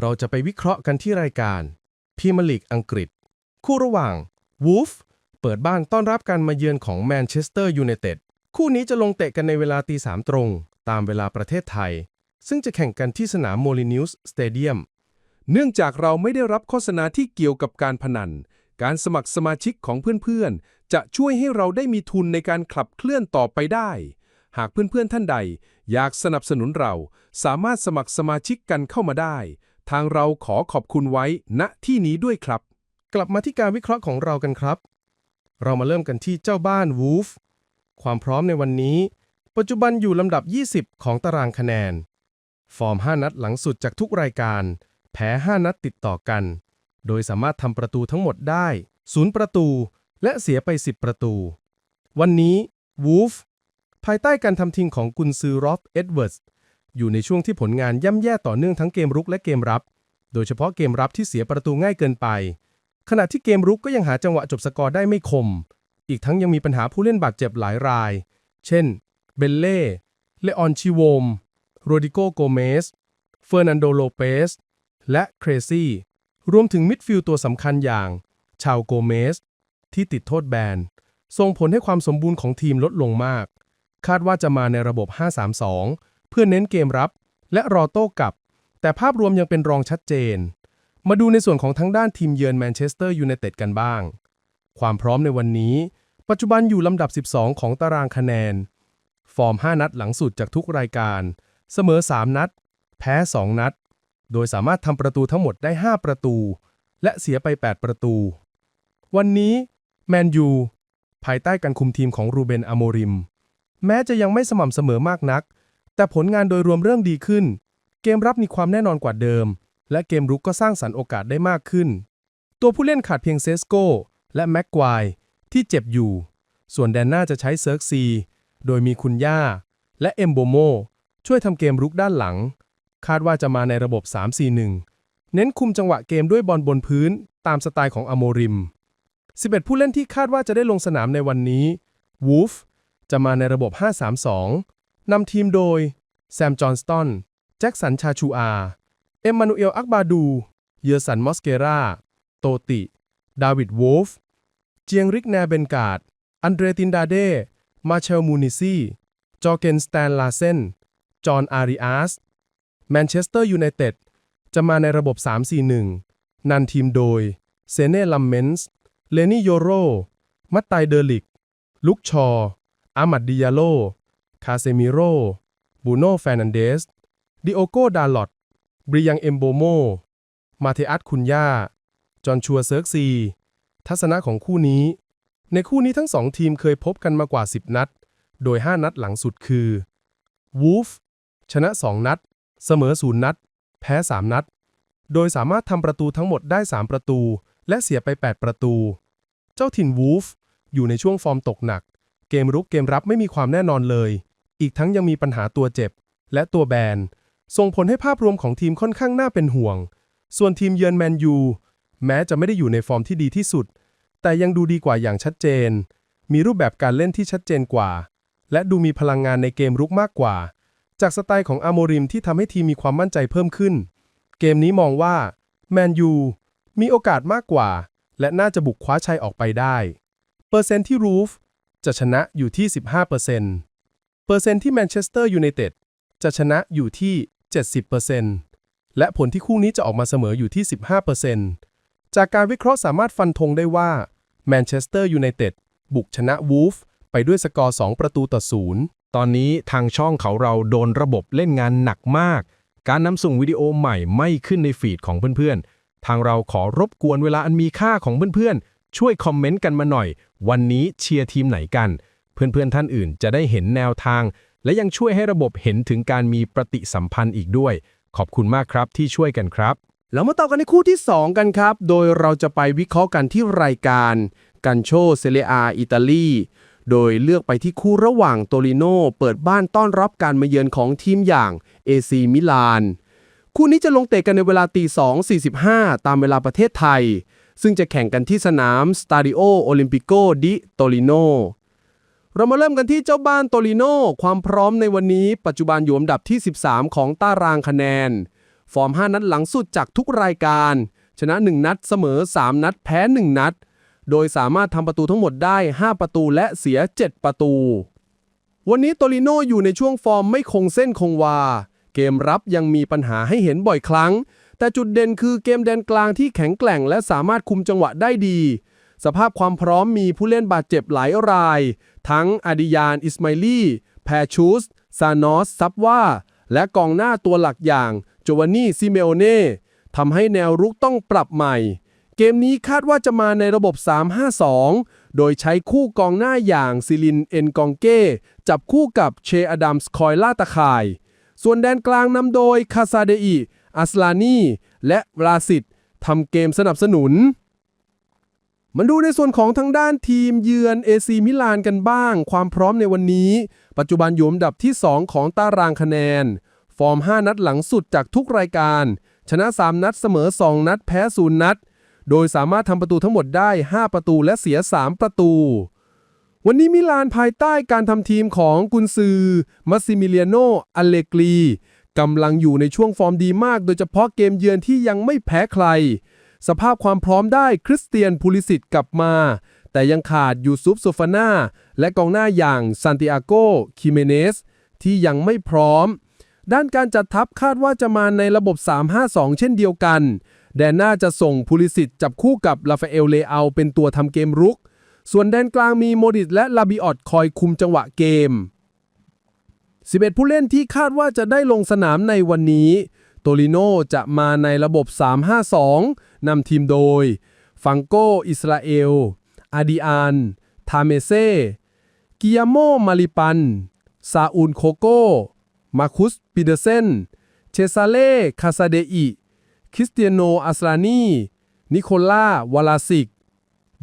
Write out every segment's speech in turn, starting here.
เราจะไปวิเคราะห์กันที่รายการพีมลีกอังกฤษ คู่ระหว่างวูฟเปิดบ้านต้อนรับการมาเยือนของแมนเชสเตอร์ยูไนเต็ดคู่นี้จะลงเตะกันในเวลาตีสามตรง ตามเวลาประเทศไทย ซึ่งจะแข่งกันที่สนามโมลินิวส์สเตเดียมเนื่องจากเราไม่ได้รับโฆษณาที่เกี่ยวกับการพนัน การสมัครสมาชิกของเพื่อนๆ จะช่วยให้เราได้มีทุนในการขับเคลื่อนต่อไปได้ หากเพื่อนๆท่านใด อยากสนับสนุนเรา สามารถสมัครสมาชิกกันเข้ามาได้ ทางเราขอขอบคุณไว้ณที่นี้ด้วยครับ กลับมาที่การวิเคราะห์ของเรากันครับ เรามาเริ่มกันที่เจ้าบ้านวูฟความพร้อมในวันนี้ ปัจจุบันอยู่ลำดับ 20 ของตารางคะแนน ฟอร์ม 5 นัดหลังสุดจากทุกรายการ แพ้ 5 นัดติดต่อกัน โดยสามารถทำประตูทั้งหมดได้ 0 ประตู และเสียไป 10 ประตู วันนี้วูฟภายใต้การทำทีมของกุนซือรอฟเอ็ดเวิร์ด อยู่ในช่วงที่ผลงานย่ำแย่ต่อเนื่องทั้งเกมรุกและเกมรับ โดยเฉพาะเกมรับที่เสียประตูง่ายเกินไป ขณะที่เกมรุกก็ยังหาจังหวะจบสกอร์ได้ไม่คม อีกทั้งยังมีปัญหาผู้เล่นบาดเจ็บหลายราย เช่น เบลเล่ เลออนชิโวม โรดิโกโกเมส เฟอร์นันโดโลเปส และเครซี่ รวมถึงมิดฟิลด์ตัวสำคัญอย่าง ชาวโกเมส ที่ติดโทษแบน ส่งผลให้ความสมบูรณ์ของทีมลดลงมาก คาดว่าจะมาในระบบ 5-3-2 พื่อเน้นเกมรับ และรอโต้กลับ แต่ภาพรวมยังเป็นรองชัดเจน มาดูในส่วนของทั้งด้านทีมเยือนแมนเชสเตอร์ยูไนเต็ดกันบ้าง ความพร้อมในวันนี้ ปัจจุบันอยู่ลำดับ 12 ของตารางคะแนน ฟอร์ม 5 นัดหลังสุดจากทุกรายการ เสมอ 3 นัด แพ้ 2 นัด โดยสามารถทำประตูทั้งหมดได้ 5 ประตู และเสียไป 8 ประตู วันนี้แมนยูภายใต้การคุมทีมของรูเบนอโมริม แม้จะยังไม่สม่ำเสมอมากนัก แต่ผลงานโดยรวมเรื่องดีขึ้น เกมรับมีความแน่นอนกว่าเดิม และเกมรุกก็สร้างสรรค์โอกาสได้มากขึ้น ตัวผู้เล่นขาดเพียงเซสโกและแม็กควายที่เจ็บอยู่ ส่วนแดนหน้าจะใช้เซิร์กซี โดยมีคุณย่า และเอมโบโมช่วยทำเกมรุกด้านหลัง คาดว่าจะมาในระบบ 3-4-1 เน้นคุมจังหวะเกมด้วยบอลบนพื้นตามสไตล์ของอโมริม 11 ผู้เล่นที่คาดว่าจะได้ลงสนามในวันนี้วูฟจะมาในระบบ 5-3-2 นำทีมโดย แซม จอห์นสตัน แจ็คสัน ชาชูอา เอ็มมานูเอล อักบาดู เยอร์สัน มอสเกราโตติ ดาวิด โวลฟเจียงริกแนเบนการ์ด อันเดรตินดาเด มาเชล มูนิซีจอเกน สแตนลาเซน จอห์น อาริอาส แมนเชสเตอร์ ยูไนเต็ด จะมาในระบบ 3-4-1 นันทีมโดย เซเน่ ลัมเมนส์ เลนี่ โยโร มัตไต เดอร์ลิก ลุกชอ อามัดดิยาโล คาเซมิโรบูโน่แฟรนันเดสดิโอโกดาลอตบริยังเอมโบโม มาเทอัสคุนย่า จอห์นชัวเซิร์กซี ทัศนะของคู่นี้ ในคู่นี้ทั้งสองทีมเคยพบกันมากว่า 10 นัด โดย 5 นัดหลังสุดคือวูฟชนะ 2 นัด เสมอ 0 นัด แพ้ 3 นัด โดยสามารถทำประตูทั้งหมดได้ 3 ประตู และเสียไป 8 ประตู เจ้าถิ่นวูฟอยู่ในช่วงฟอร์มตกหนัก เกมรุกเกมรับไม่มีความแน่นอนเลย อีกทั้งยังมีปัญหาตัวเจ็บ และตัวแบน ส่งผลให้ภาพรวมของทีมค่อนข้างน่าเป็นห่วง ส่วนทีมเยือนแมนยูแม้จะไม่ได้อยู่ในฟอร์มที่ดีที่สุด แต่ยังดูดีกว่าอย่างชัดเจน มีรูปแบบการเล่นที่ชัดเจนกว่า และดูมีพลังงานในเกมรุกมากกว่า จากสไตล์ของอาโมริมที่ทำให้ทีมมีความมั่นใจเพิ่มขึ้น เกมนี้มองว่าแมนยูมีโอกาสมากกว่า และน่าจะบุกคว้าชัยออกไปได้ เปอร์เซ็นต์ที่รูฟจะชนะอยู่ที่ 15%เปอร์เซ็นต์ เปอร์เซ็นต์ที่แมนเชสเตอร์ยูไนเต็ดจะชนะอยู่ที่ 70%และผลที่คู่นี้จะออกมาเสมออยู่ที่ 15%จากการวิเคราะห์สามารถฟันธงได้ว่าแมนเชสเตอร์ยูไนเต็ดบุกชนะวูฟไปด้วยสกอร์ 2 ประตูต่อศูนย์ตอนนี้ทางช่องเขาเราโดนระบบเล่นงานหนักมาก การนำส่งวิดีโอใหม่ไม่ขึ้นในฟีดของเพื่อนๆ ทางเราขอรบกวนเวลาอันมีค่าของเพื่อนๆ ช่วยคอมเมนต์กันมาหน่อย วันนี้เชียร์ทีมไหนกัน เพื่อนๆท่านอื่นจะได้เห็นแนวทาง และยังช่วยให้ระบบเห็นถึงการมีปฏิสัมพันธ์อีกด้วย ขอบคุณมากครับที่ช่วยกันครับ แล้วมาต่อกันในคู่ที่ 2 กันครับ โดยเราจะไปวิเคราะห์กันที่รายการกันโชเซเลียอิตาลีโดยเลือกไปที่คู่ระหว่างโตริโนเปิดบ้านต้อนรับการมาเยือนของทีมอย่างเอซีมิลานคู่นี้จะลงเตะกันในเวลาตี2.45 ตามเวลาประเทศไทย ซึ่งจะแข่งกันที่สนามสตาดิโอโอลิมปิโกดิโตริโน เรามาเริ่มกันที่เจ้าบ้านโตริโนความพร้อมในวันนี้ ปัจจุบันอยู่อันดับที่ 13 ของตารางคะแนน ฟอร์ม 5 นัดหลังสุดจากทุกรายการ ชนะ 1 นัดเสมอ 3 นัดแพ้ 1 นัด โดยสามารถทำประตูทั้งหมดได้ 5 ประตูและเสีย 7 ประตู วันนี้โตริโนอยู่ในช่วงฟอร์มไม่คงเส้นคงวา เกมรับยังมีปัญหาให้เห็นบ่อยครั้ง แต่จุดเด่นคือเกมแดนกลางที่แข็งแกร่ง และสามารถคุมจังหวะได้ดี สภาพความพร้อมมีผู้เล่นบาดเจ็บหลายราย ทั้งอาดิยานอิสมาลีแพชูส ซานอส ซับว่า และกองหน้าตัวหลักอย่างโจวานนี่ซิเมโอเน่ทำให้แนวรุกต้องปรับใหม่ เกมนี้คาดว่าจะมาในระบบ 3-5-2 โดยใช้คู่กองหน้าอย่างซิลินเอ็นกองเก้ จับคู่กับเชอดัมส์คอยล่าตะข่าย ส่วนแดนกลางนำโดยคาซาเดอิอัสลานี และวราสิตทำเกมสนับสนุน มาดูในส่วนของทางด้านทีมเยือนเอซีมิลานกันบ้าง ความพร้อมในวันนี้ ปัจจุบันอยู่อันดับที่ 2 ของตารางคะแนน ฟอร์ม 5 นัดหลังสุดจากทุกรายการ ชนะ 3 นัดเสมอ 2 นัด แพ้0นัด โดยสามารถทำประตูทั้งหมดได้ 5 ประตูและเสีย 3 ประตู วันนี้มิลานภายใต้การทำทีมของกุนซือมัสซิมิเลียโนอเลกรีกำลังอยู่ในช่วงฟอร์มดีมาก โดยเฉพาะเกมเยือนที่ยังไม่แพ้ใคร สภาพความพร้อมได้คริสเตียนพูลิสิตกลับมา แต่ยังขาดยูซุปโซฟาน่าและกองหน้าอย่างซานติอาโกคิเมเนสที่ยังไม่พร้อม ด้านการจัดทัพคาดว่าจะมาในระบบ 3-5-2 เช่นเดียวกัน แดนหน้าจะส่งพูลิสิตจับคู่กับลาฟาเอลเลอาเป็นตัวทำเกมรุก ส่วนแดนกลางมีโมดิตและลาบิออตคอยคุมจังหวะเกม 11 ผู้เล่นที่คาดว่าจะได้ลงสนามในวันนี้ โตริโนจะมาในระบบ 3-5-2 นำทีมโดย ฟังโกอิสราเอล อาดิอาน ทาเมเซ กิยาโมมาริปัน ซาอูนโคโก มาคุสปิเดเซน เชซาเล่ คาซาเดอิ คริสเตียโน อัสลานี นิโคล่า วาลาสิก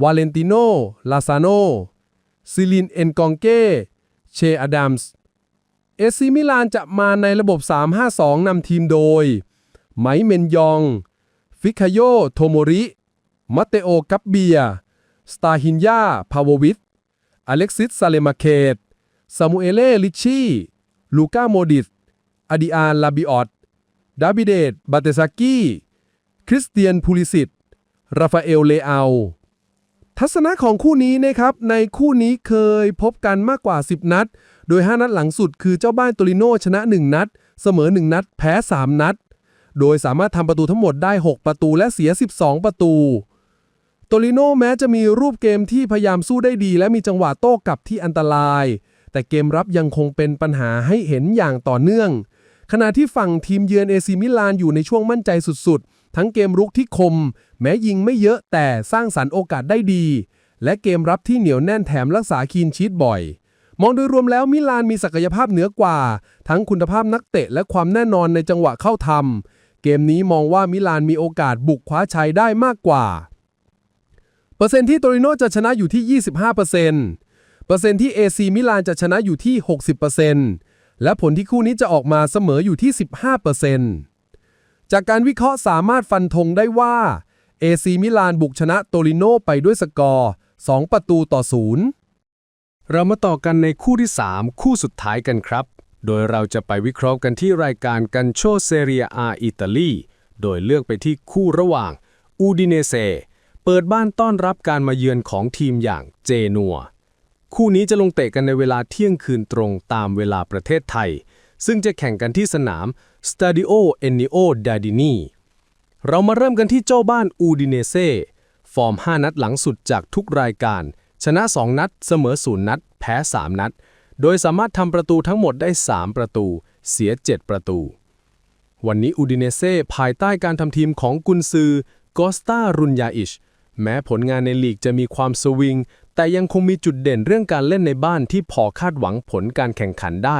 วาเลนติโน ลาซาโน ซิลิน เอนกองเก้ เชอดัมส์ เอซีมิลานจะมาในระบบ 3-5-2 นำทีมโดย ไมเมนยอง ฟิคาโย โทโมริ มัตเตโอ กัปเบีย สตาฮินยา พาววิท อเล็กซิส ซาเลมาเคตซามูเอเล่ลิชชี่ลูก้า โมดิสอดิอาลาบิออตดาบิเดตบาเตซากี้ คริสเตียน พูลิสิตราฟาเอล เลอาทัศนะของคู่นี้นะครับ ในคู่นี้เคยพบกันมากกว่า 10 นัด โดย 5 นัดหลังสุดคือเจ้าบ้านโตริโนชนะ 1 นัด เสมอ 1 นัด แพ้ 3 นัด โดยสามารถทำประตูทั้งหมดได้ 6 ประตูและเสีย 12 ประตู โตริโนแม้จะมีรูปเกมที่พยายามสู้ได้ดี และมีจังหวะโต้กลับที่อันตราย แต่เกมรับยังคงเป็นปัญหาให้เห็นอย่างต่อเนื่อง ขณะที่ฝั่งทีมเยือนเอซีมิลานอยู่ในช่วงมั่นใจสุดๆ ทั้งเกมรุกที่คม แม้ยิงไม่เยอะแต่สร้างสรรค์โอกาสได้ดี และเกมรับที่เหนียวแน่นแถมรักษาคีนชีตบ่อย มองโดยรวมแล้วมิลานมีศักยภาพเหนือกว่า ทั้งคุณภาพนักเตะและความแน่นอนในจังหวะเข้าทำเกมนี้มองว่ามิลานมีโอกาสบุกคว้าชัยได้มากกว่า เปอร์เซ็นต์ที่โตริโนจะชนะอยู่ที่ 25%เปอร์เซ็นต์ที่ AC มิลานจะชนะอยู่ที่ 60%และผลที่คู่นี้จะออกมาเสมออยู่ที่ 15%จากการวิเคราะห์สามารถฟันธงได้ว่า AC มิลานบุกชนะโตริโนไปด้วยสกอร์ 2 ประตูต่อ 0 เรามาต่อกันในคู่ที่ 3 คู่สุดท้ายกันครับ โดยเราจะไปวิเคราะห์กันที่รายการกันโชเซเรียอาอิตาลีโดยเลือกไปที่คู่ระหว่างอูดิเนเซเปิดบ้านต้อนรับการมาเยือนของทีมอย่างเจนัว คู่นี้จะลงเตะกันในเวลาเที่ยงคืนตรงตามเวลาประเทศไทย ซึ่งจะแข่งกันที่สนาม Stadio Ennio Dardini เรามาเริ่มกันที่เจ้าบ้านอูดิเนเซฟอร์ม 5 นัดหลังสุดจากทุกรายการ ชนะ 2 นัด เสมอ 0 นัด แพ้ 3 นัด โดยสามารถทำประตูทั้งหมดได้ 3 ประตู เสีย 7 ประตู วันนี้อูดิเนเซ่ภายใต้การทำทีมของกุนซือกอสตารุนยาอิช แม้ผลงานในลีกจะมีความสวิง แต่ยังคงมีจุดเด่นเรื่องการเล่นในบ้านที่พอคาดหวังผลการแข่งขันได้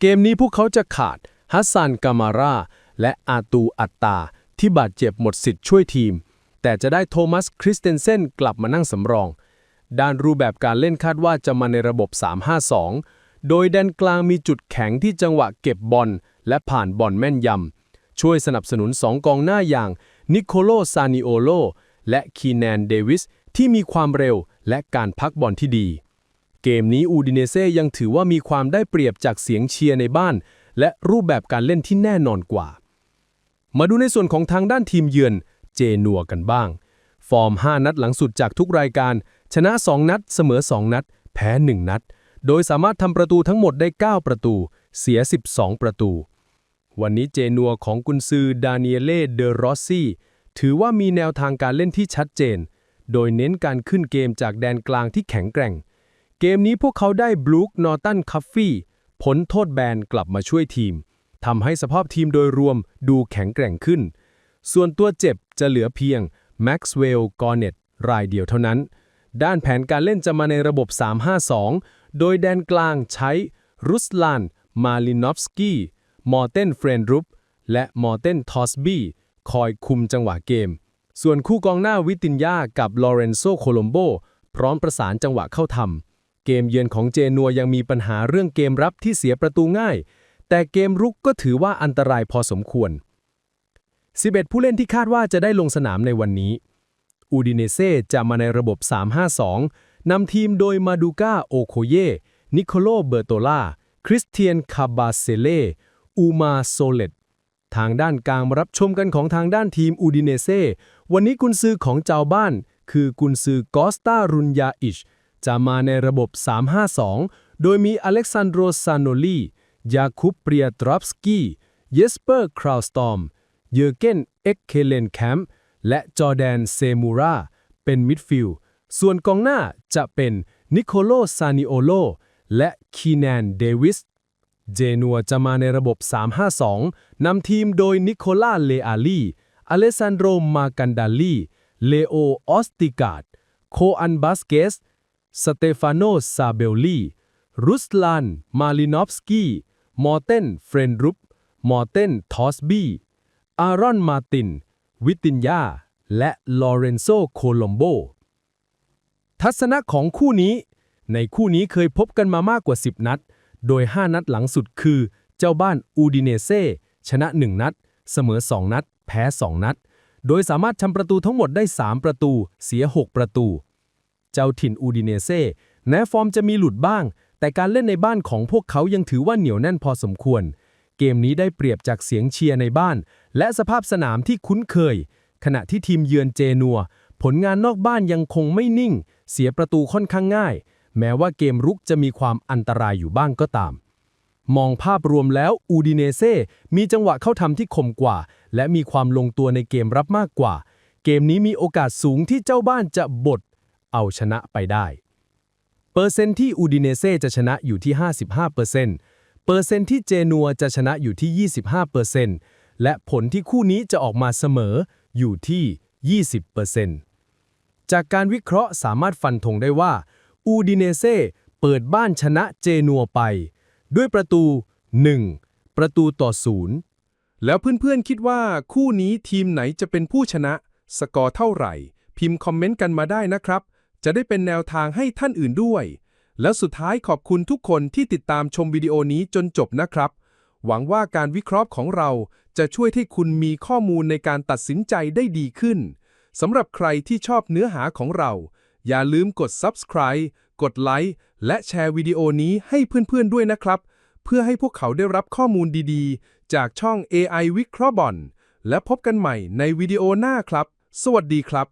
เกมนี้พวกเขาจะขาดฮัสซันกามาราและอาตูอัตตา ที่บาดเจ็บหมดสิทธิ์ช่วยทีม แต่จะได้โทมัสคริสเตนเซนกลับมานั่งสำรอง ด้านรูปแบบการเล่นคาดว่าจะมาในระบบ 3-5-2 โดยแดนกลางมีจุดแข็งที่จังหวะเก็บบอลและผ่านบอลแม่นยำ ช่วยสนับสนุน 2 กองหน้าอย่างนิโคโลซานิโอโลและคีแนนเดวิสที่มีความเร็วและการพักบอลที่ดี เกมนี้อูดิเนเซ่ยังถือว่ามีความได้เปรียบจากเสียงเชียร์ในบ้าน และรูปแบบการเล่นที่แน่นอนกว่า มาดูในส่วนของทางด้านทีมเยือนเจนัวกันบ้าง ฟอร์ม 5 นัดหลังสุดจากทุกรายการ ชนะ 2 นัด เสมอ 2 นัด แพ้ 1 นัด โดยสามารถทำประตูทั้งหมดได้ 9 ประตู เสีย 12 ประตู วันนี้เจนัวของกุนซือดานิเอเล่เดรอสซี่ถือว่ามีแนวทางการเล่นที่ชัดเจน โดยเน้นการขึ้นเกมจากแดนกลางที่แข็งแกร่ง เกมนี้พวกเขาได้บลูคนอร์ตันคัฟฟี่พ้นโทษแบนกลับมาช่วยทีมทำให้สภาพทีมโดยรวมดูแข็งแกร่งขึ้น ส่วนตัวเจ็บจะเหลือเพียง แม็กซ์เวลล์กอร์เน็ตรายเดียวเท่านั้น ด้านแผนการเล่นจะมาในระบบ 3-5-2 โดยแดนกลางใช้รุสลาน มาลินอฟสกี้มอร์เตนเฟรนรุปและมอร์เตนทอสบี้คอยคุมจังหวะเกม ส่วนคู่กองหน้าวิตินยากับลอเรนโซโคลอมโบพร้อมประสานจังหวะเข้าทำเกมเยือนของเจนัวยังมีปัญหาเรื่องเกมรับที่เสียประตูง่าย แต่เกมรุกก็ถือว่าอันตรายพอสมควร 11 ผู้เล่นที่คาดว่าจะได้ลงสนามในวันนี้ อูดิเนเซ่จะมาในระบบ 3-5-2 นำทีมโดยมาดูก้าโอโคเย นิโคโลเบอร์โตลาคริสเตียนคาบาเซเล่ อูมาโซเลตทางด้านกลางมารับชมกันของทางด้านทีมอูดิเนเซ่ วันนี้กุนซือของเจ้าบ้าน คือกุนซือกอสตารุนยาอิช จะมาในระบบ 3-5-2 โดยมีอเล็กซานโดรซานโนลี ยาคุปเปียตรอฟสกี้ เยสเปอร์คราวสตอม เยอร์เกนเอ็กเคเลนแคมป์และจอแดนเซมูราเป็นมิดฟิลด์ส่วนกองหน้าจะเป็นนิโคโลซานิโอโลและคีแนนเดวิส เจนัวจะมาในระบบ 3-5-2 นำทีมโดยนิโคลาเลอาลีอเลซานโดรมากันดาลี เลโอออสติกาด โคอันบาสเกส สเตฟานโนซาเบลลีรุสลาน มาลินอฟสกี้ มอร์เตน เฟรนรุป มอร์เตน ทอสบี้ อารอนมาติน วิตินยา และลอเรนโซโคลอมโบ ทัศนะของคู่นี้ ในคู่นี้เคยพบกันมามากกว่า 10 นัด โดย 5 นัดหลังสุดคือ เจ้าบ้านอูดิเนเซชนะ 1 นัด เสมอ 2 นัด แพ้ 2 นัด โดยสามารถทำประตูทั้งหมดได้ 3 ประตู เสีย 6 ประตู เจ้าถิ่นอูดิเนเซแม้ฟอร์มจะมีหลุดบ้าง แต่การเล่นในบ้านของพวกเขายังถือว่าเหนียวแน่นพอสมควร เกมนี้ได้เปรียบจากเสียงเชียร์ในบ้าน และสภาพสนามที่คุ้นเคย ขณะที่ทีมเยือนเจนัว ผลงานนอกบ้านยังคงไม่นิ่ง เสียประตูค่อนข้างง่าย แม้ว่าเกมรุกจะมีความอันตรายอยู่บ้างก็ตาม มองภาพรวมแล้วอูดิเนเซ่มีจังหวะเข้าทำที่คมกว่า และมีความลงตัวในเกมรับมากกว่า เกมนี้มีโอกาสสูงที่เจ้าบ้านจะบดเอาชนะไปได้ เปอร์เซ็นต์ที่อูดิเนเซ่จะชนะอยู่ที่ 55%เปอร์เซ็นต์ เปอร์เซ็นต์ที่เจนัวจะชนะอยู่ที่ 25%และผลที่คู่นี้จะออกมาเสมออยู่ที่ 20%จากการวิเคราะห์สามารถฟันธงได้ว่า อูดิเนเซ่เปิดบ้านชนะเจนัวไป ด้วยประตู 1 ประตูต่อศูนย์แล้วเพื่อนๆคิดว่าคู่นี้ทีมไหนจะเป็นผู้ชนะ สกอร์เท่าไหร่ พิมพ์คอมเมนต์กันมาได้นะครับ จะได้เป็นแนวทางให้ท่านอื่นด้วย แล้วสุดท้ายขอบคุณทุกคนที่ติดตามชมวิดีโอนี้จนจบนะครับ หวังว่าการวิเคราะห์ของเราจะช่วยให้คุณมีข้อมูลในการตัดสินใจได้ดีขึ้นสำหรับใครที่ชอบเนื้อหาของเรา อย่าลืมกด subscribe กดไลค์และแชร์วิดีโอนี้ให้เพื่อนๆด้วยนะครับ เพื่อให้พวกเขาได้รับข้อมูลดีๆ จากช่อง AI วิเคราะห์บอลและพบกันใหม่ในวิดีโอหน้าครับ สวัสดีครับ